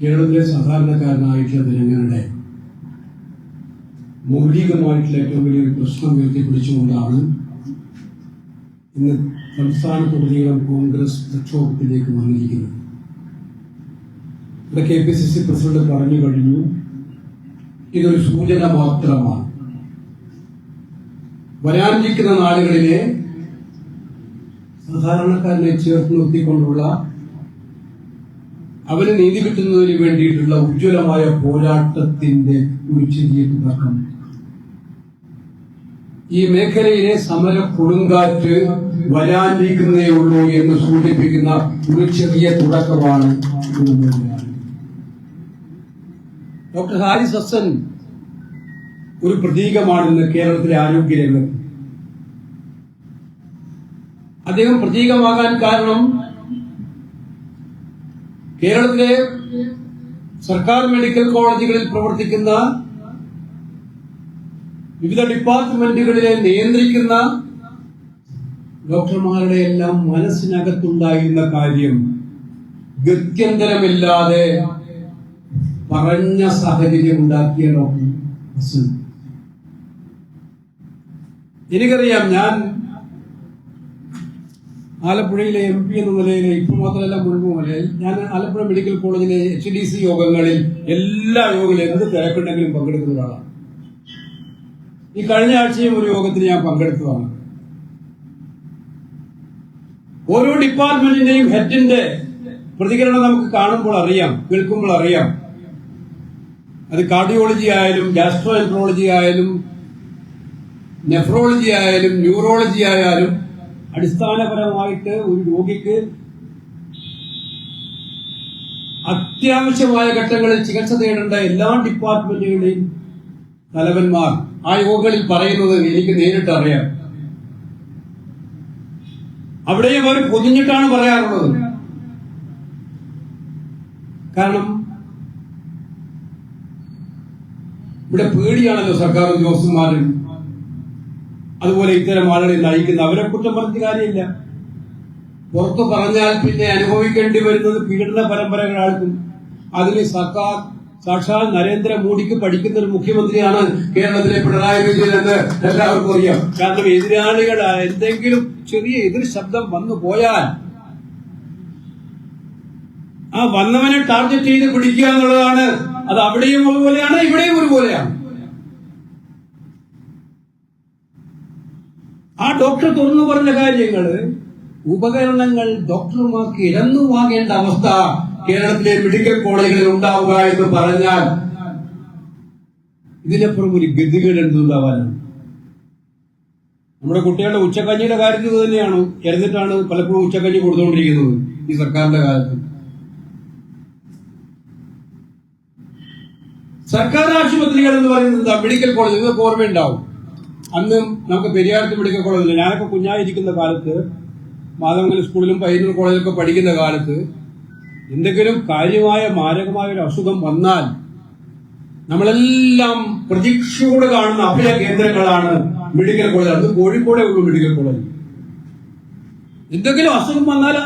കേരളത്തിലെ സാധാരണക്കാരനായിട്ടുള്ള ജനങ്ങളുടെ മൗലികമായിട്ടുള്ള ഏറ്റവും വലിയൊരു പ്രശ്നം ഉയർത്തിപ്പിടിച്ചുകൊണ്ടാണ് ഇന്ന് സംസ്ഥാനത്തുടനീളം കോൺഗ്രസ് പ്രക്ഷോഭത്തിലേക്ക് വന്നിരിക്കുന്നത്. ഇവിടെ K P C C president പറഞ്ഞു കഴിഞ്ഞു ഇതൊരു സൂചന മാത്രമാണ്. വരാനിരിക്കുന്ന നാളുകളിലെ സാധാരണക്കാരനെ ചേർത്ത് നിർത്തിക്കൊണ്ടുള്ള അവന് നീതി കിട്ടുന്നതിന് വേണ്ടിയിട്ടുള്ള ഉജ്ജ്വലമായ പോരാട്ടത്തിന്റെ ഒരു ചെറിയ തുടക്കം ഈ മേഖലയിലെ സമര കൊടുങ്കാറ്റ് വരാനിരിക്കുന്നേ ഉള്ളൂ എന്ന് സൂചിപ്പിക്കുന്ന ഒരു ചെറിയ തുടക്കമാണ്. ഡോക്ടർ ഹാരിസ് ഹസൻ ഒരു പ്രതീകമാണെന്ന് കേരളത്തിലെ ആരോഗ്യരംഗത്ത് അദ്ദേഹം പ്രതീകമാകാൻ കാരണം കേരളത്തിലെ സർക്കാർ മെഡിക്കൽ കോളേജുകളിൽ പ്രവർത്തിക്കുന്ന വിവിധ ഡിപ്പാർട്ട്മെന്റുകളിലെ നിയന്ത്രിക്കുന്ന ഡോക്ടർമാരുടെ എല്ലാം മനസ്സിനകത്തുണ്ടായിരുന്ന കാര്യം ഗത്യന്തരമില്ലാതെ പറഞ്ഞ സാഹചര്യം ഉണ്ടാക്കിയ ഡോക്ടർ എനിക്കറിയാം ഞാൻ ആലപ്പുഴയിലെ എം പി എന്ന നിലയിൽ ഇപ്പം മാത്രമല്ല മുൻപ് മുതലേ ഞാൻ ആലപ്പുഴ മെഡിക്കൽ കോളേജിലെ എച്ച് ഡി സി യോഗങ്ങളിൽ എല്ലാ യോഗങ്ങളിലും എന്ത് തിരക്കുണ്ടെങ്കിലും പങ്കെടുക്കുന്ന ഒരാളാണ്. ഈ കഴിഞ്ഞ ആഴ്ചയും ഒരു യോഗത്തിൽ ഞാൻ പങ്കെടുത്തതാണ്. ഓരോ ഡിപ്പാർട്ട്മെന്റിന്റെയും ഹെഡിന്റെ പ്രതികരണം നമുക്ക് കാണുമ്പോൾ അറിയാം കേൾക്കുമ്പോൾ അറിയാം. അത് കാർഡിയോളജി ആയാലും ഗാസ്ട്രോ എൻട്രോളജി ആയാലും നെഫ്രോളജി ആയാലും ന്യൂറോളജി ആയാലും അടിസ്ഥാനപരമായിട്ട് ഒരു രോഗിക്ക് അത്യാവശ്യമായ ഘട്ടങ്ങളിൽ ചികിത്സ തേടേണ്ട എല്ലാ ഡിപ്പാർട്ട്മെന്റുകളുടെയും തലവന്മാർ ആ യോഗങ്ങളിൽ പറയുന്നത് എനിക്ക് നേരിട്ട് അറിയാം. അവിടെയും അവർ പൊതിഞ്ഞിട്ടാണ് പറയാറുള്ളത്. കാരണം ഇവിടെ പേടിയാണല്ലോ സർക്കാർ ഉദ്യോഗസ്ഥന്മാരും അതുപോലെ ഇത്തരം ആളുകളെ നയിക്കുന്ന അവരെ കുറ്റം പറഞ്ഞ കാര്യമില്ല. പുറത്തു പറഞ്ഞാൽ പിന്നെ അനുഭവിക്കേണ്ടി വരുന്നത് പീഡന പരമ്പരകളാൾക്കും അതിന് സർക്കാർ സാക്ഷാൽ നരേന്ദ്രമോദിക്ക് പഠിക്കുന്ന ഒരു മുഖ്യമന്ത്രിയാണ് കേരളത്തിലെ പിണറായി വിജയൻ എന്ന് എല്ലാവർക്കും അറിയാം. കാരണം എതിരാളികൾ എന്തെങ്കിലും ചെറിയ എതിർ ശബ്ദം വന്നു പോയാൽ ആ വന്നവനെ ടാർഗറ്റ് ചെയ്ത് പിടിക്കുക എന്നുള്ളതാണ്. അത് അവിടെയും ഒരുപോലെയാണ് ഇവിടെയും ഒരുപോലെയാണ്. ആ ഡോക്ടർ തുറന്നു പറഞ്ഞ കാര്യങ്ങൾ ഉപകരണങ്ങൾ ഡോക്ടർമാർക്ക് ഇരന്നു വാങ്ങേണ്ട അവസ്ഥ കേരളത്തിലെ മെഡിക്കൽ കോളേജുകളിൽ ഉണ്ടാവുക എന്ന് പറഞ്ഞാൽ ഇതിനപ്പുറം ഒരു ഗതികേട് എന്തുണ്ടാവാനാണ്? നമ്മുടെ കുട്ടികളുടെ ഉച്ചക്കഞ്ഞിയുടെ കാര്യത്തിൽ തന്നെയാണ്. ഇരുന്നിട്ടാണ് പലപ്പോഴും ഉച്ചക്കഞ്ഞി കൊടുത്തുകൊണ്ടിരിക്കുന്നത് ഈ സർക്കാരിന്റെ കാലത്ത്. സർക്കാർ ആശുപത്രികൾ എന്ന് പറയുന്നത്? Medical college. നിങ്ങൾക്ക് ഓർമ്മയുണ്ടാവും. അന്ന് നമുക്ക് പെരിയാർത്ത് മെഡിക്കൽ കോളേജില്ല ഞാനൊക്കെ കുഞ്ഞായിരിക്കുന്ന കാലത്ത് മാധവങ്കൽ സ്കൂളിലും പയ്യന്നൂർ കോളേജിലൊക്കെ പഠിക്കുന്ന കാലത്ത് എന്തെങ്കിലും കാര്യമായ മാരകമായ ഒരു അസുഖം വന്നാൽ നമ്മളെല്ലാം പ്രതീക്ഷയോടെ കാണുന്ന അഭയ കേന്ദ്രങ്ങളാണ് മെഡിക്കൽ കോളേജ്. അത് കോഴിക്കോടെ ഉള്ളൂ മെഡിക്കൽ കോളേജ്. എന്തെങ്കിലും അസുഖം വന്നാൽ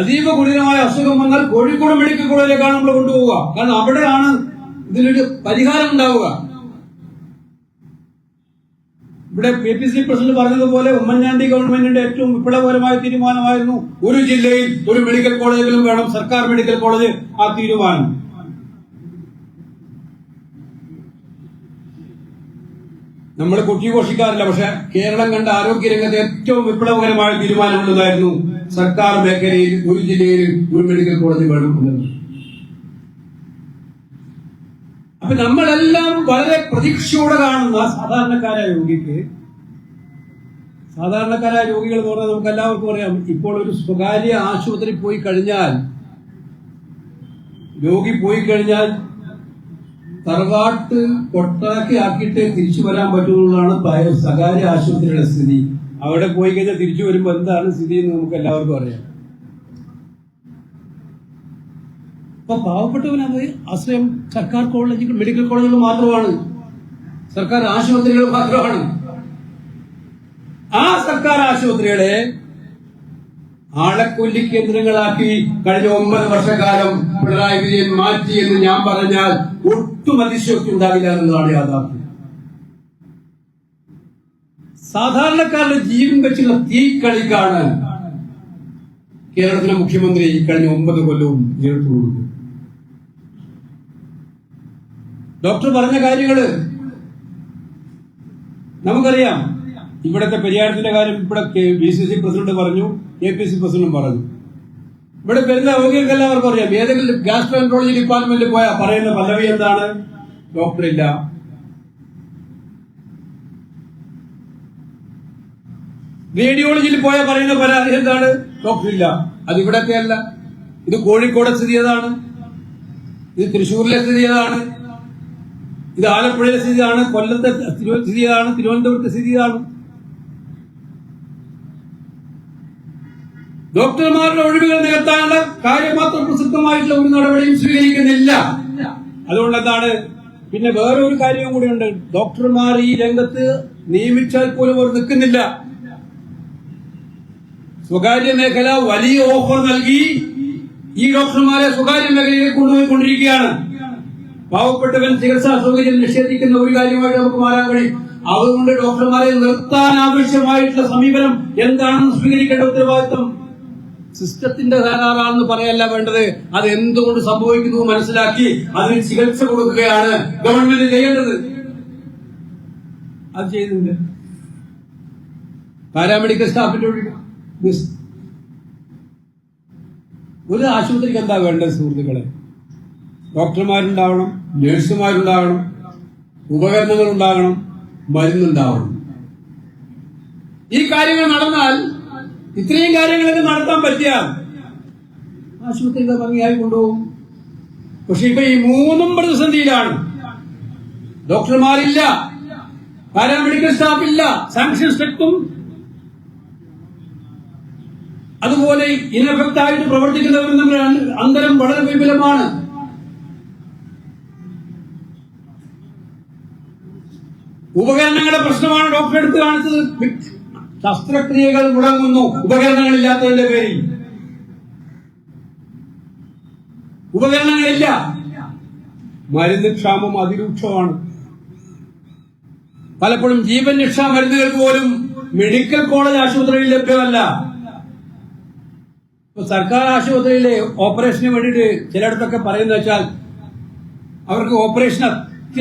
അതീവ ഗുരുതരമായ അസുഖം വന്നാൽ കോഴിക്കോട് മെഡിക്കൽ കോളേജിലേക്കാണ് നമ്മൾ കൊണ്ടുപോവുക. കാരണം അവിടെയാണ് ഇതിനൊരു പരിഹാരം ഉണ്ടാവുക. ഇവിടെ പി പി സി പ്രസിഡന്റ് പറഞ്ഞതുപോലെ ഉമ്മൻചാണ്ടി ഗവൺമെന്റിന്റെ ഏറ്റവും വിപ്ലവകരമായ തീരുമാനമായിരുന്നു ഒരു ജില്ലയിൽ ഒരു മെഡിക്കൽ കോളേജെങ്കിലും വേണം സർക്കാർ മെഡിക്കൽ കോളേജ് ആ തീരുമാനം. നമ്മൾ കുട്ടിഘോഷിക്കാറില്ല പക്ഷെ കേരളം കണ്ട ആരോഗ്യരംഗത്തെ ഏറ്റവും വിപ്ലവകരമായ തീരുമാനമുള്ളതായിരുന്നു സർക്കാർ മേഖലയിൽ ഒരു ജില്ലയിൽ ഒരു മെഡിക്കൽ കോളേജ് വേണം എന്നുള്ളത്. അപ്പൊ നമ്മളെല്ലാം വളരെ പ്രതീക്ഷയോടെ കാണുന്ന സാധാരണക്കാരായ രോഗിക്ക് സാധാരണക്കാരായ രോഗികൾ എന്ന് പറഞ്ഞാൽ നമുക്ക് എല്ലാവർക്കും അറിയാം. ഇപ്പോൾ ഒരു സ്വകാര്യ ആശുപത്രി പോയി കഴിഞ്ഞാൽ രോഗി പോയി കഴിഞ്ഞാൽ തറവാട്ട് കൊട്ടാക്കി ആക്കിയിട്ട് തിരിച്ചു വരാൻ പറ്റുന്നതാണ് സ്വകാര്യ ആശുപത്രിയുടെ സ്ഥിതി. അവിടെ പോയി കഴിഞ്ഞാൽ തിരിച്ചു വരുമ്പോൾ എന്താണ് സ്ഥിതി എന്ന് നമുക്ക് എല്ലാവർക്കും അറിയാം. അപ്പൊ പാവപ്പെട്ടവനത് ആശ്രയം സർക്കാർ കോളേജുകൾ മെഡിക്കൽ കോളേജുകൾ മാത്രമാണ്. സർക്കാർ ആശുപത്രികൾ മാത്രമാണ്. ആ സർക്കാർ ആശുപത്രികളെ ആളക്കൊല്ലി കേന്ദ്രങ്ങളാക്കി കഴിഞ്ഞ ഒമ്പത് വർഷക്കാലം പിണറായി വിജയൻ മാറ്റി എന്ന് ഞാൻ പറഞ്ഞാൽ ഒട്ടും അതിശയോക്തി ഉണ്ടാകില്ല എന്നതാണ് യാഥാർത്ഥ്യം. സാധാരണക്കാരുടെ ജീവൻ വെച്ചുള്ള തീക്കളിക്കാണ് കേരളത്തിലെ മുഖ്യമന്ത്രി കഴിഞ്ഞ ഒമ്പത് കൊല്ലവും നേരിട്ടുള്ളത് ഡോക്ടർ പറഞ്ഞ കാര്യങ്ങൾ നമുക്കറിയാം. ഇവിടത്തെ പരിഹാരത്തിന്റെ കാര്യം ഇവിടെ ബി സി സി പ്രസിഡന്റ് പറഞ്ഞു കെ പി സി പ്രസിഡന്റും പറഞ്ഞു. ഇവിടെ വരുന്ന രോഗികൾക്ക് എല്ലാവർക്കും അറിയാം ഏതെങ്കിലും ഗ്യാസ്ട്രോൻട്രോളജി ഡിപ്പാർട്ട്മെന്റിൽ പോയാൽ പറയുന്ന പല്ലവി എന്താണ്? ഡോക്ടർ ഇല്ല. റേഡിയോളജിയിൽ പോയാൽ പറയുന്ന പരാതി എന്താണ്? ഡോക്ടർ ഇല്ല. അത് ഇവിടത്തെ അല്ല ഇത് കോഴിക്കോട് സ്ഥിതി ഏതാണ്? ഇത് തൃശ്ശൂരിലെ സ്ഥിതി ചെയ്തതാണ് ഇത് ആലപ്പുഴയിലെ സ്ഥിതിയാണ് കൊല്ലത്തെ സ്ഥിതിയാണ് തിരുവനന്തപുരത്തെ സ്ഥിതിയാണ്. ഡോക്ടർമാരുടെ ഒഴിവുകൾ നികത്താനുള്ള കാര്യം മാത്രം പ്രസക്തമായിട്ടുള്ള ഒരു നടപടിയും സ്വീകരിക്കുന്നില്ല. അതുകൊണ്ട് എന്താണ്? പിന്നെ വേറെ ഒരു കാര്യവും കൂടിയുണ്ട്. ഡോക്ടർമാർ ഈ രംഗത്ത് നിയമിച്ചാൽ പോലും അവർ നിൽക്കുന്നില്ല. സ്വകാര്യ മേഖല വലിയ ഓഫർ നൽകി ഈ ഡോക്ടർമാരെ സ്വകാര്യ മേഖലയിലേക്ക് കൊണ്ടുപോയിക്കൊണ്ടിരിക്കുകയാണ്. പാവപ്പെട്ടവൻ ചികിത്സാ സൗകര്യം നിഷേധിക്കുന്ന ഒരു കാര്യമായിട്ട് നമുക്ക് മാറാൻ കഴിയും. അതുകൊണ്ട് ഡോക്ടർമാരെ നിർത്താൻ ആവശ്യമായിട്ടുള്ള സമീപനം എന്താണെന്ന് സ്വീകരിക്കേണ്ട ഉത്തരവാദിത്വം? സിസ്റ്റത്തിന്റെ തകരാറാണെന്ന് പറയല്ല വേണ്ടത്. അത് എന്തുകൊണ്ട് സംഭവിക്കുന്നു മനസ്സിലാക്കി അതിന് ചികിത്സ കൊടുക്കുകയാണ് ഗവൺമെന്റ് ചെയ്യേണ്ടത്. അത് ചെയ്യുന്നില്ല പാരാമെഡിക്കൽ സ്റ്റാഫിന്റെ. ഒരു ആശുപത്രിക്ക് എന്താ വേണ്ടത് സുഹൃത്തുക്കളെ? ഡോക്ടർമാരുണ്ടാവണം നഴ്സുമാരുണ്ടാകണം ഉപകരണങ്ങൾ ഉണ്ടാകണം മരുന്നുണ്ടാവണം. ഈ കാര്യങ്ങൾ നടന്നാൽ ഇത്രയും കാര്യങ്ങളൊക്കെ നടത്താൻ പറ്റിയാൽ ആശുപത്രികളെ ഭംഗിയായി കൊണ്ടുപോകും. പക്ഷെ ഇപ്പൊ ഈ മൂന്നും പ്രതിസന്ധിയിലാണ്. ഡോക്ടർമാരില്ല പാരാമെഡിക്കൽ സ്റ്റാഫ് ഇല്ല സാങ്ഷൻ സ്ട്രിക്റ്റും. അതുപോലെ ഇനഫക്റ്റായിട്ട് പ്രവർത്തിക്കുന്നവരും തമ്മിൽ അന്തരം വളരെ വിപുലമാണ്. ഉപകരണങ്ങളുടെ പ്രശ്നമാണ് ഡോക്ടർ എടുത്ത് കാണിച്ചത്. ശസ്ത്രക്രിയകൾ മുടങ്ങുന്നു. ഉപകരണങ്ങളില്ലാത്തതിന്റെ പേരിൽ. ഉപകരണങ്ങളില്ല. മരുന്ന് ക്ഷാമം അതിരൂക്ഷമാണ്. പലപ്പോഴും ജീവൻ രക്ഷാ മരുന്നുകൾക്ക് പോലും മെഡിക്കൽ കോളേജ് ആശുപത്രിയിൽ ലഭ്യമല്ല. സർക്കാർ ആശുപത്രിയിലെ ഓപ്പറേഷന് വേണ്ടിയിട്ട് ചിലയിടത്തൊക്കെ പറയുന്ന വെച്ചാൽ അവർക്ക് ഓപ്പറേഷൻ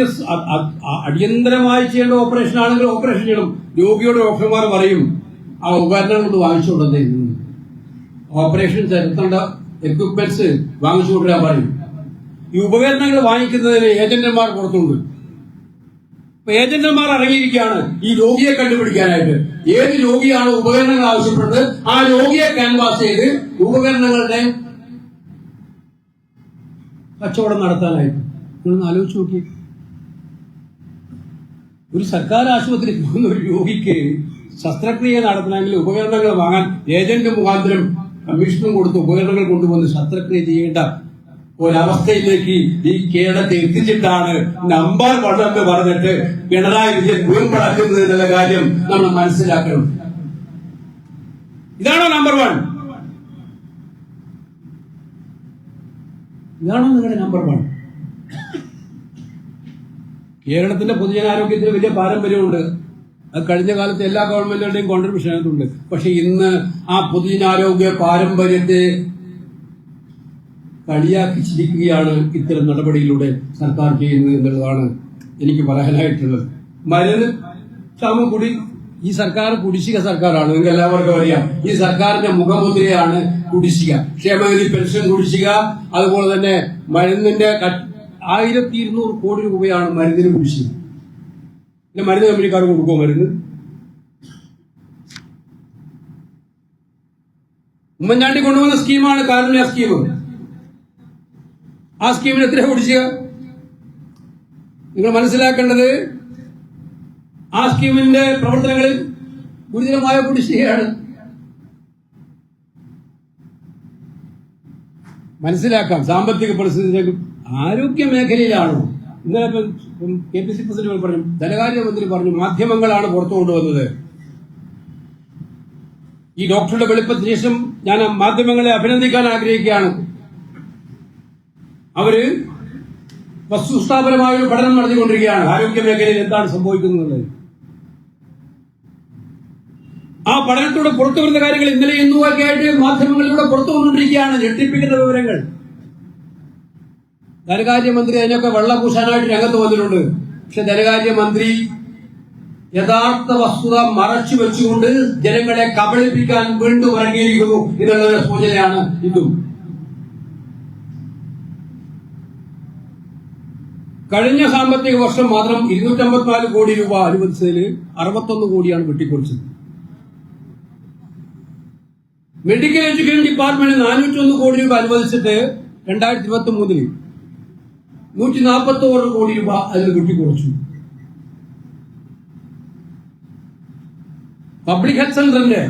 അ- അടിയന്തരമായി ചെയ്യേണ്ട ഓപ്പറേഷൻ ആണെങ്കിൽ ഓപ്പറേഷൻ ചെയ്യണം. രോഗിയോട് ഡോക്ടർമാർ പറയും ആ ഉപകരണങ്ങൾ കൊണ്ട് വാങ്ങിച്ചു കൊടുത്തേ ഓപ്പറേഷൻ ചെലുത്തേണ്ട എക്വിപ്മെന്റ്സ് വാങ്ങിച്ചു കൊണ്ടുവരാൻ പറയും. ഈ ഉപകരണങ്ങൾ വാങ്ങിക്കുന്നതിന് ഏജന്റുമാർ പുറത്തുണ്ട്. ഏജന്റന്മാർ ഇറങ്ങിയിരിക്കുകയാണ്. ഈ രോഗിയെ കണ്ടുപിടിക്കാനായിട്ട്. ഏത് രോഗിയാണ് ഉപകരണങ്ങൾ ആവശ്യപ്പെടുന്നത്? ആ രോഗിയെ ക്യാൻവാസ് ചെയ്ത് ഉപകരണങ്ങളുടെ കച്ചവടം നടത്താനായിട്ട്. നിങ്ങളൊന്ന് ആലോചിച്ച് നോക്കി ഒരു സർക്കാർ ആശുപത്രി പോകുന്ന ഒരു രോഗിക്ക് ശസ്ത്രക്രിയ നടത്തണമെങ്കിൽ ഉപകരണങ്ങൾ വാങ്ങാൻ ഏജന്റ് മുഖാന്തരം കമ്മീഷനും കൊടുത്ത് ഉപകരണങ്ങൾ കൊണ്ടുവന്ന് ശസ്ത്രക്രിയ ചെയ്യേണ്ട ഒരവസ്ഥയിലേക്ക് ഈ കേരളത്തെ എത്തിച്ചിട്ടാണ് നമ്പർ വൺ എന്ന് പറഞ്ഞിട്ട് പിണറായി വിജയൻ വീമ്പടക്കുന്നത് എന്നുള്ള കാര്യം നമ്മൾ മനസ്സിലാക്കണം. ഇതാണോ നമ്പർ വൺ? ഇതാണോ നിങ്ങളുടെ നമ്പർ വൺ? കേരളത്തിന്റെ പൊതുജനാരോഗ്യത്തിന് വലിയ പാരമ്പര്യമുണ്ട്. അത് കഴിഞ്ഞ കാലത്ത് എല്ലാ ഗവൺമെന്റുകളുടെയും കോൺട്രിബ്യൂഷൻ അതിനകത്തുണ്ട്. പക്ഷെ ഇന്ന് ആ പൊതുജനാരോഗ്യ പാരമ്പര്യത്തെ കളിയാക്കി ചിരിക്കുകയാണ് ഇത്തരം നടപടിയിലൂടെ സർക്കാർ ചെയ്യുന്നത് എന്നുള്ളതാണ് എനിക്ക് പറയാനായിട്ടുള്ളത്. മരുന്ന് ക്ഷാമം കൂടി ഈ സർക്കാർ കുടിശ്ശിക സർക്കാരാണ്. നിങ്ങൾക്ക് എല്ലാവർക്കും അറിയാം. ഈ സർക്കാരിന്റെ മുഖമുദ്രയാണ് കുടിശ്ശിക. ക്ഷേമനിധി പെൻഷൻ കുടിശ്ശിക അതുപോലെ തന്നെ മരുന്നിന്റെ ആയിരത്തി ഇരുന്നൂറ് കോടി രൂപയാണ് മരുന്നിന് കുടിശ്ശിക പിന്നെ മരുന്ന് കമ്പനിക്കാർ കൊടുക്കുമോ മരുന്ന്? ഉമ്മൻചാണ്ടി കൊണ്ടുവന്ന സ്കീമാണ് കാരുണ്യ സ്കീം. ആ സ്കീമിന് എത്ര കുടിശ്ശിക? നിങ്ങൾ മനസ്സിലാക്കേണ്ടത് ആ സ്കീമിന്റെ പ്രവർത്തനങ്ങളിൽ ഗുരുതരമായ കുടിശ്ശികയാണ്. മനസ്സിലാക്കാം. സാമ്പത്തിക പരിസ്ഥിതി ആരോഗ്യ മേഖലയിലാണോ. ഇന്നലെ കെ പി സി പ്രസിഡന്റ് പറഞ്ഞു ധനകാര്യ മന്ത്രി പറഞ്ഞു മാധ്യമങ്ങളാണ് പുറത്തു കൊണ്ടുവന്നത്. ഈ ഡോക്ടറുടെ വെളുപ്പത്തിന് ശേഷം ഞാൻ മാധ്യമങ്ങളെ അഭിനന്ദിക്കാൻ ആഗ്രഹിക്കുകയാണ്. അവർ വസ്തുസ്ഥാപനമായ ഒരു പഠനം നടത്തിക്കൊണ്ടിരിക്കുകയാണ്. ആരോഗ്യ മേഖലയിൽ എന്താണ് സംഭവിക്കുന്നത് ആ പഠനത്തോടെ പുറത്തു വരുന്ന കാര്യങ്ങൾ ഇന്നലെ ഇന്നുമൊക്കെ ആയിട്ട് മാധ്യമങ്ങളിലൂടെ പുറത്തു വന്നുകൊണ്ടിരിക്കുകയാണ്. ഞെട്ടിപ്പിക്കുന്ന വിവരങ്ങൾ. ധനകാര്യമന്ത്രി അതിനൊക്കെ വെള്ളം പൂശാനായിട്ട് രംഗത്ത് വന്നിട്ടുണ്ട്. പക്ഷെ ധനകാര്യമന്ത്രി യഥാർത്ഥ വസ്തുത മറച്ചു വെച്ചുകൊണ്ട് ജനങ്ങളെ കബളിപ്പിക്കാൻ വീണ്ടും ഇറങ്ങിയിരിക്കുന്നു എന്നുള്ള സൂചനയാണ് ഇതും. കഴിഞ്ഞ സാമ്പത്തിക വർഷം മാത്രം ഇരുന്നൂറ്റമ്പത്തിനാല് കോടി രൂപ അനുവദിച്ചതിൽ അറുപത്തൊന്ന് കോടിയാണ് വെട്ടിക്കുറിച്ചത്. മെഡിക്കൽ എഡ്യൂക്കേഷൻ ഡിപ്പാർട്ട്മെന്റ് നാനൂറ്റി ഒന്ന് കോടി രൂപ അനുവദിച്ചിട്ട് രണ്ടായിരത്തി ഇരുപത്തി മൂന്നിൽ നൂറ്റി നാൽപ്പത്തി ഓറ് കോടി രൂപ അതിൽ വെട്ടിക്കുറച്ചു പബ്ലിക് ഹെൽത്ത് സെന്ററിന്റെ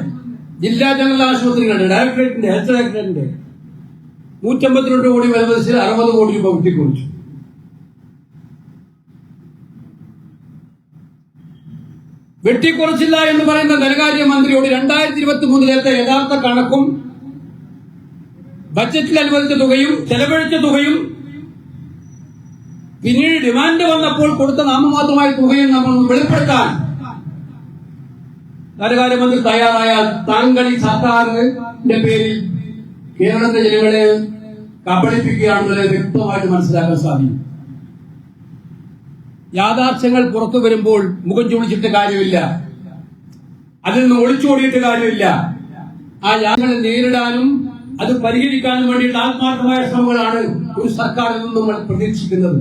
ജില്ലാ ജനറൽ ആശുപത്രികളുടെ ഡയറക്ടറേറ്റിന്റെ ഹെൽത്ത് ഡയറക്ടറേറ്റിന്റെ നൂറ്റമ്പത്തിരണ്ട് കോടി അനുവദിച്ച് അറുപത് കോടി രൂപ വെട്ടിക്കുറച്ചു വെട്ടിക്കുറച്ചില്ല എന്ന് പറയുന്ന ധനകാര്യ മന്ത്രിയോട് രണ്ടായിരത്തി ഇരുപത്തി മൂന്നിലത്തെ യഥാർത്ഥ കണക്കും ബജറ്റിൽ അനുവദിച്ച തുകയും ചെലവഴിച്ച തുകയും പിന്നീട് ഡിമാൻഡ് വന്നപ്പോൾ കൊടുത്ത നാമമാത്രമായ തുകയും നമ്മൾ വെളിപ്പെടുത്താൻ ധനകാര്യമന്ത്രി തയ്യാറായാൽ താങ്കൾ ഈ സർക്കാരിന്റെ പേരിൽ കേരളത്തിലെ ജനങ്ങളെ കബളിപ്പിക്കുകയാണെന്നുള്ളത് വ്യക്തമായിട്ട് മനസ്സിലാക്കാൻ സാധിക്കും. യാഥാർത്ഥ്യങ്ങൾ പുറത്തു വരുമ്പോൾ മുഖം ചുളിച്ചിട്ട് കാര്യമില്ല. അതിൽ നിന്ന് ഒളിച്ചോടിയിട്ട് കാര്യമില്ല. ആ യാത്രകളെ നേരിടാനും അത് പരിഹരിക്കാനും വേണ്ടിയുള്ള ആത്മാർത്ഥമായ ശ്രമങ്ങളാണ് ഒരു സർക്കാരിൽ നിന്നും നമ്മൾ പ്രതീക്ഷിക്കുന്നത്.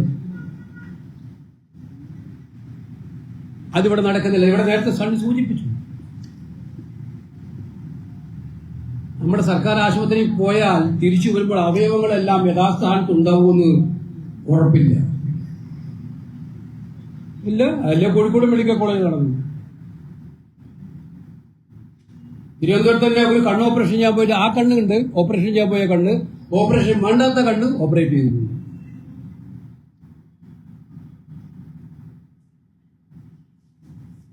അതിവിടെ നടക്കുന്നില്ല. ഇവിടെ നേരത്തെ സൺ സൂചിപ്പിച്ചു. നമ്മുടെ സർക്കാർ ആശുപത്രിയിൽ പോയാൽ തിരിച്ചു വരുമ്പോൾ അവയവങ്ങളെല്ലാം യഥാസ്ഥാനത്ത് ഉണ്ടാവുമെന്ന് ഉറപ്പില്ല. ഇല്ല അല്ല കോഴിക്കോട് മെഡിക്കൽ കോളേജ് നടന്നു. തിരുവനന്തപുരത്ത് തന്നെ ഒരു കണ്ണ് ഓപ്പറേഷൻ ചെയ്യാൻ പോയിട്ട് ആ കണ്ണുണ്ട്. ഓപ്പറേഷൻ ചെയ്യാൻ പോയ കണ്ണ് ഓപ്പറേഷൻ വേണ്ടാത്ത കണ്ണ് ഓപ്പറേറ്റ് ചെയ്തിട്ടുണ്ട്.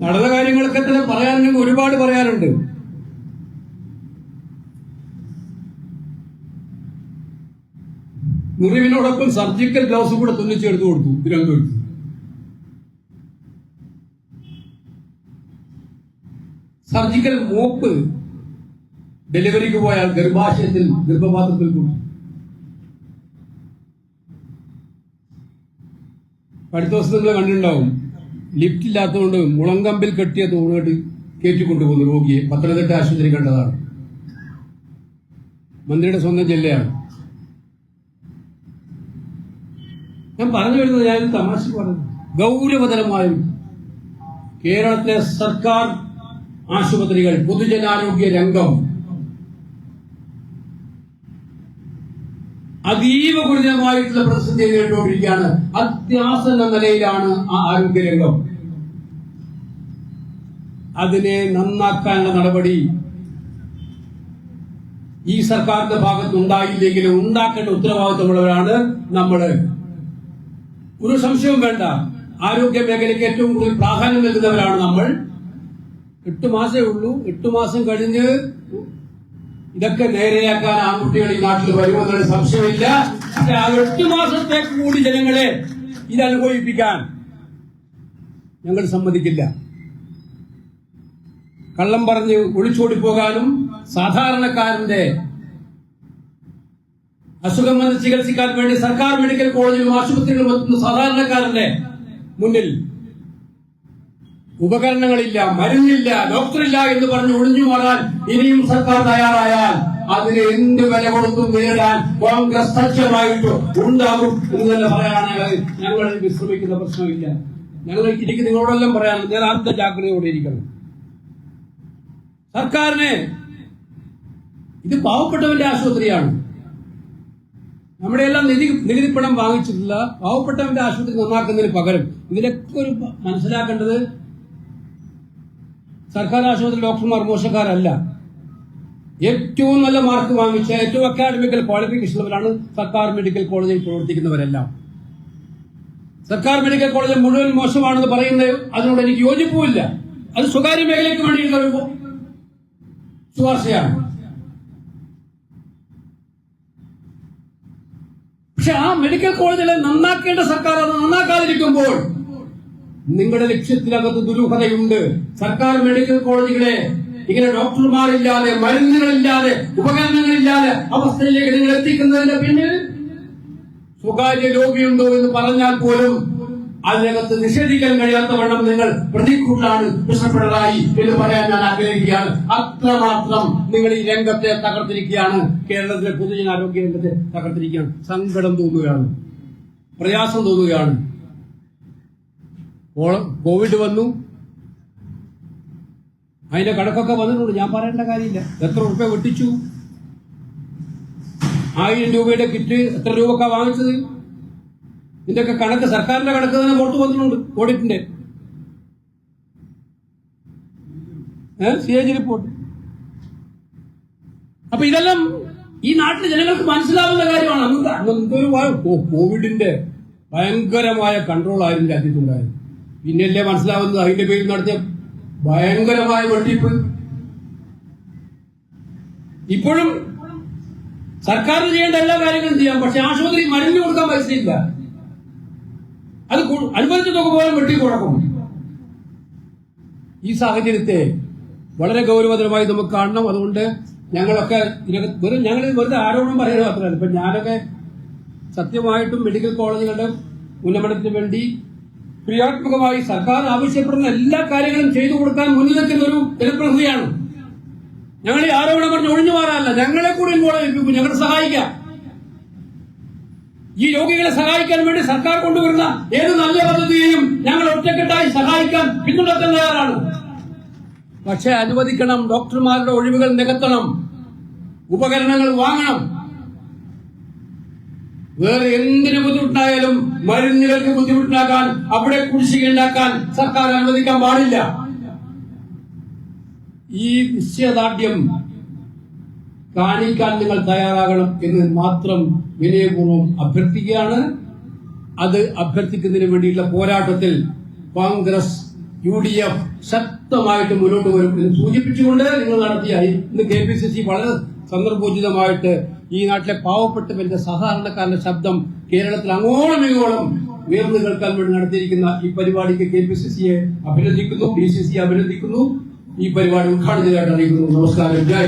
നടന്ന കാര്യങ്ങളൊക്കെ തന്നെ പറയാനുണ്ടെങ്കിൽ ഒരുപാട് പറയാനുണ്ട്. മുറിവിനോടൊപ്പം സർജിക്കൽ ഗ്ലൗസ് കൂടെ തുന്നിച്ചെടുത്ത് കൊടുത്തു തിരുവനന്തപുരത്ത്. സർജിക്കൽ മോപ്പ് ഡെലിവറിക്ക് പോയാൽ ഗർഭാശയത്തിൽ ഗർഭപാത്രത്തിൽ കൊടുത്തു അടുത്ത ദിവസം നിങ്ങൾ കണ്ടിട്ടുണ്ടാവും. ലിഫ്റ്റ് ഇല്ലാത്തതുകൊണ്ട് മുളങ്കമ്പിൽ കെട്ടിയ തോണുകെട്ടി കയറ്റിക്കൊണ്ടുപോകുന്നു രോഗിയെ. പത്തനംതിട്ട ആശുപത്രി കണ്ടതാണ്. മന്ത്രിയുടെ സ്വന്തം ജില്ലയാണ്. ഞാൻ പറഞ്ഞു വരുന്നത് ഞാൻ തമാശ പറഞ്ഞു. ഗൗരവതരമായും കേരളത്തിലെ സർക്കാർ ആശുപത്രികൾ പൊതുജനാരോഗ്യ രംഗം അതീവ ഗുരുതരമായിട്ടുള്ള പ്രതിസന്ധി നേരിട്ടുകൊണ്ടിരിക്കുകയാണ് അത്യാസന്ന നിലയിലാണ് ആ ആരോഗ്യരംഗം. അതിനെ നന്നാക്കാനുള്ള നടപടി ഈ സർക്കാരിന്റെ ഭാഗത്ത് ഉണ്ടായില്ലെങ്കിലും ഉണ്ടാക്കേണ്ട ഉത്തരവാദിത്തമുള്ളവരാണ് നമ്മൾ. ഒരു സംശയവും വേണ്ട. ആരോഗ്യ മേഖലയ്ക്ക് ഏറ്റവും കൂടുതൽ പ്രാധാന്യം നൽകുന്നവരാണ് നമ്മൾ. എട്ട് മാസമേ ഉള്ളൂ. എട്ട് മാസം കഴിഞ്ഞ് ഇതൊക്കെ നേരെയാക്കാൻ ആൺകുട്ടികൾ ഈ നാട്ടിൽ വരുമെന്നൊരു സംശയമില്ല. എട്ട് മാസത്തേക്ക് കൂടി ജനങ്ങളെ ഇത് അനുഭവിപ്പിക്കാൻ ഞങ്ങൾ സമ്മതിക്കില്ല. കള്ളം പറഞ്ഞ് ഒളിച്ചോടി പോകാനും സാധാരണക്കാരന്റെ അസുഖം വന്ന് ചികിത്സിക്കാൻ വേണ്ടി സർക്കാർ മെഡിക്കൽ കോളേജിലും ആശുപത്രികളിലും എത്തുന്ന സാധാരണക്കാരന്റെ മുന്നിൽ ഉപകരണങ്ങളില്ല മരുന്നില്ല ഡോക്ടറില്ല എന്ന് പറഞ്ഞ് ഒളിഞ്ഞു മാറാൻ ഇനിയും സർക്കാർ തയ്യാറായാൽ അതിന് എന്ത് വില കൊടുത്തും നേരിടാൻ കോൺഗ്രസ് സജ്ജമായിട്ട് ഉണ്ടാകും എന്ന് തന്നെ പറയാനാണ് ഞങ്ങൾ വിശ്രമിക്കുന്ന പ്രശ്നമില്ല. ഞങ്ങൾ എനിക്ക് നിങ്ങളോടെല്ലാം പറയാൻ ഞാൻ അർത്ഥ ജാഗ്രതയോടെ ഇരിക്കണം സർക്കാരിന് ഇത് പാവപ്പെട്ടവന്റെ ആശുപത്രിയാണ്. നമ്മുടെ എല്ലാം നിധി നികുതി പണം വാങ്ങിച്ചിട്ടില്ല പാവപ്പെട്ടവന്റെ ആശുപത്രി നന്നാക്കുന്നതിന് പകരം ഇതിലൊക്കെ ഒരു മനസ്സിലാക്കേണ്ടത് സർക്കാർ ആശുപത്രി ഡോക്ടർമാർ മോശക്കാരല്ല. ഏറ്റവും നല്ല മാർക്ക് വാങ്ങിച്ച ഏറ്റവും അക്കാഡമിക്കൽ ക്വാളിഫിക്കേഷൻ ഉള്ളവരാണ് സർക്കാർ മെഡിക്കൽ കോളേജിൽ പ്രവർത്തിക്കുന്നവരെല്ലാം. സർക്കാർ മെഡിക്കൽ കോളേജ് മുഴുവൻ മോശമാണെന്ന് പറയുന്നത് അതിനോട് എനിക്ക് യോജിപ്പുമില്ല. അത് സ്വകാര്യ മേഖലയ്ക്ക് വേണ്ടിയിട്ടുള്ള ശുപാർശയാണ്. പക്ഷെ ആ മെഡിക്കൽ കോളേജിലെ നന്നാക്കേണ്ട സർക്കാർ അത് നന്നാക്കാതിരിക്കുമ്പോൾ നിങ്ങളുടെ ലക്ഷ്യത്തിനകത്ത് ദുരൂഹതയുണ്ട്. സർക്കാർ മെഡിക്കൽ കോളേജുകളെ ഇങ്ങനെ ഡോക്ടർമാരില്ലാതെ മരുന്നുകളില്ലാതെ ഉപകരണങ്ങളില്ലാതെ അവസ്ഥയിലേക്ക് നിങ്ങൾ എത്തിക്കുന്നതിന്റെ പിന്നിൽ സ്വകാര്യ രോഗിയുണ്ടോ എന്ന് പറഞ്ഞാൽ പോലും അതിനകത്ത് നിഷേധിക്കാൻ കഴിയാത്ത വണ്ണം നിങ്ങൾ പ്രതികൂട്ടാണ് കൃഷ്ണപിണറായി എന്ന് പറയാൻ ഞാൻ ആഗ്രഹിക്കുകയാണ്. അത്രമാത്രം നിങ്ങൾ ഈ രംഗത്തെ തകർത്തിരിക്കുകയാണ്. കേരളത്തിലെ പൊതുജനാരോഗ്യ രംഗത്തെ തകർത്തിരിക്കുകയാണ്. സങ്കടം തോന്നുകയാണ്. പ്രയാസം തോന്നുകയാണ്. കോവിഡ് വന്നു. അതിന്റെ കണക്കൊക്കെ വന്നിട്ടുണ്ട്. ഞാൻ പറയേണ്ട കാര്യമില്ല. എത്ര രൂപ വെട്ടിച്ചു? ആയിരം രൂപയുടെ കിറ്റ് എത്ര രൂപക്കാ വാങ്ങിച്ചത്? ഇതിന്റെയൊക്കെ കണക്ക് സർക്കാരിന്റെ കണക്ക് തന്നെ പുറത്തു വന്നിട്ടുണ്ട്. ഓഡിറ്റിന്റെ. സി എ ജി റിപ്പോർട്ട് അപ്പൊ ഇതെല്ലാം ഈ നാട്ടിലെ ജനങ്ങൾക്ക് മനസ്സിലാവുന്ന കാര്യമാണ്. അന്ന് അന്നൊരു കോവിഡിന്റെ ഭയങ്കരമായ കൺട്രോൾ ആയിരുന്നു രാജ്യത്തുണ്ടായത്. പിന്നെയല്ലേ മനസ്സിലാവുന്നത്? അതിന്റെ പേരിൽ നടത്തിയ ഭയങ്കരമായ വെട്ടിപ്പ്. ഇപ്പോഴും സർക്കാർ ചെയ്യേണ്ട എല്ലാ കാര്യങ്ങളും ചെയ്യാം പക്ഷെ ആശുപത്രി മരുന്ന് കൊടുക്കാൻ പൈസയില്ല അത് കു- അനുവദിച്ച തുക പോലും വെട്ടി കൊടുക്കും ഈ സാഹചര്യത്തെ വളരെ ഗൗരവതരമായി നമുക്ക് കാണണം. അതുകൊണ്ട് ഞങ്ങളൊക്കെ വെറും ഞങ്ങൾ വെറുതെ ആരോപണം പറയുന്നത് മാത്രമല്ല. ഇപ്പൊ ഞാനൊക്കെ സത്യമായിട്ടും മെഡിക്കൽ കോളേജുകളുടെ ഉന്നമനത്തിന് വേണ്ടി ക്രിയാത്മകമായി സർക്കാർ ആവശ്യപ്പെടുന്ന എല്ലാ കാര്യങ്ങളും ചെയ്തു കൊടുക്കാൻ മുന്നിൽ നിൽക്കുന്ന ഒരു ജനപ്രതിനിധിയാണ്. ഞങ്ങൾ ഈ ആരോപണം പറഞ്ഞ് ഒഴിഞ്ഞു മാറാനല്ല. ഞങ്ങളെ കൂടി ഇൻവോൾവ് ചെയ്യിപ്പിക്കും. ഞങ്ങൾ സഹായിക്കാം. ഈ രോഗികളെ സഹായിക്കാൻ വേണ്ടി സർക്കാർ കൊണ്ടുവരുന്ന ഏത് നല്ല പദ്ധതിയെയും ഞങ്ങൾ ഒറ്റക്കെട്ടായി സഹായിക്കാൻ പിന്തുണക്കാൻ തയ്യാറാണ്. പക്ഷെ അനുവദിക്കണം. ഡോക്ടർമാരുടെ ഒഴിവുകൾ നികത്തണം. ഉപകരണങ്ങൾ വാങ്ങണം. വേറെ എന്തിനു ബുദ്ധിമുട്ടായാലും മരുന്നുകൾക്ക് ബുദ്ധിമുട്ടാക്കാൻ അവിടെ കുടിശ്ശിക ഉണ്ടാക്കാൻ സർക്കാർ അനുവദിക്കാൻ പാടില്ല. ഈ നിശ്ചയദാർഢ്യം കാണിക്കാൻ നിങ്ങൾ തയ്യാറാകണം എന്ന് മാത്രം വിനയപൂർവം അഭ്യർത്ഥിക്കുകയാണ്. അത് അഭ്യർത്ഥിക്കുന്നതിന് വേണ്ടിയുള്ള പോരാട്ടത്തിൽ കോൺഗ്രസ് യു ഡി എഫ് ശക്തമായിട്ട് മുന്നോട്ട് വരും എന്ന് സൂചിപ്പിച്ചുകൊണ്ട് നിങ്ങൾ നടത്തിയ ഇന്ന് കെ പി സി സി വളരെ സന്ദർഭോചിതമായിട്ട് ഈ നാട്ടിലെ പാവപ്പെട്ടവന്റെ സാധാരണക്കാരന്റെ ശബ്ദം കേരളത്തിൽ അങ്ങോളം ഇങ്ങോളം ഉയർന്നു കേൾക്കാൻ വേണ്ടി നടത്തിയിരിക്കുന്ന ഈ പരിപാടിക്ക് കെ പി സി സിയെ അഭിനന്ദിക്കുന്നു ഡി സി സി അഭിനന്ദിക്കുന്നു. ഈ പരിപാടി ഉദ്ഘാടനം ചെയ്തായിട്ട് അറിയിക്കുന്നു. നമസ്കാരം. ജയ്